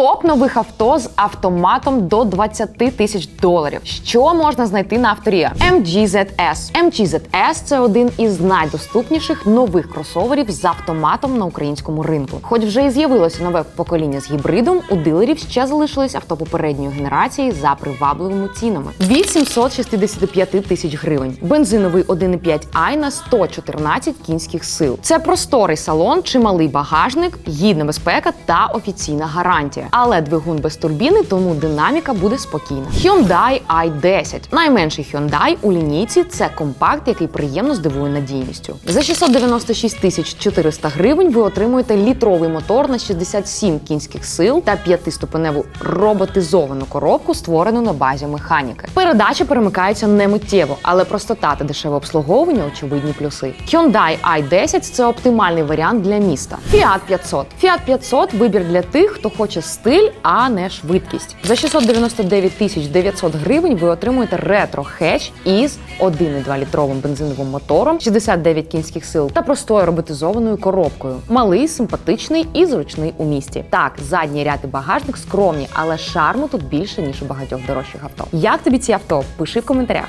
Топ нових авто з автоматом до 20 тисяч доларів. Що можна знайти на авторія? MGZS. MGZS – це один із найдоступніших нових кросоверів з автоматом на українському ринку. Хоч вже і з'явилося нове покоління з гібридом, у дилерів ще залишились авто попередньої генерації за привабливими цінами від 765 тисяч гривень. Бензиновий 1,5 i на 114 кінських сил. Це просторий салон, чималий багажник, гідна безпека та офіційна гарантія. Але двигун без турбіни, тому динаміка буде спокійна. Hyundai i10. Найменший Hyundai у лінійці це компакт, який приємно здивує надійністю. За 696 тисяч 400 гривень ви отримуєте літровий мотор на 67 кінських сил та п'ятиступеневу роботизовану коробку, створену на базі механіки. Передача перемикається не миттєво, але простота та дешеве обслуговування очевидні плюси. Hyundai i10 – це оптимальний варіант для міста. Fiat 500. Fiat 500 – вибір для тих, хто хоче стиль, а не швидкість. За 699 тисяч 900 гривень ви отримуєте ретро хетч із 1,2 літровим бензиновим мотором, 69 кінських сил та простою роботизованою коробкою. Малий, симпатичний і зручний у місті. Так, задній ряд і багажник скромні, але шарму тут більше ніж у багатьох дорожчих авто. Як тобі ці авто? Пиши в коментарях.